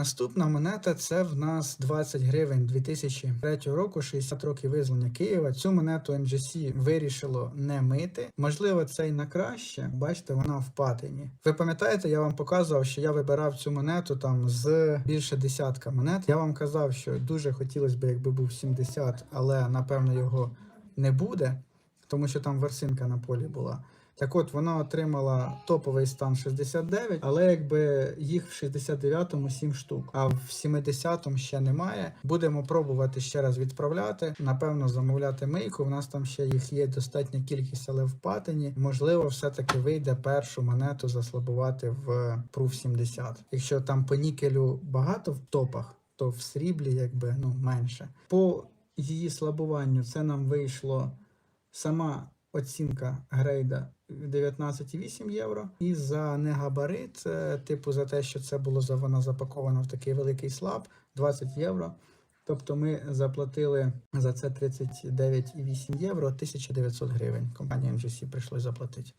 наступна монета це в нас 20 гривень 2003 року, 60 років визволення Києва. Цю монету MGC вирішило не мити. Можливо, це й на краще. Бачите, вона в патині. Ви пам'ятаєте, я вам показував, що я вибирав цю монету там з більше десятка монет. Я вам казав, що дуже хотілося б, якби був 70, але напевно його не буде, тому що там версинка на полі була. Так от вона отримала топовий стан 69, але якби їх в 69-му 7 штук, а в 70-му ще немає. Будемо пробувати ще раз відправляти. Напевно, замовляти мийку. У нас там ще їх є достатня кількість, але в патині. Можливо, все-таки вийде першу монету заслабувати в Proof 70. Якщо там по нікелю багато в топах, то в сріблі якби ну менше. По її слабуванню це нам вийшло сама оцінка грейда 19,8 євро. І за негабарит, типу за те, що це було за вона запакована в такий великий слаб, 20 євро. Тобто ми заплатили за це 39,8 євро, 1900 гривень. Компанія MGC прийшлось заплатити.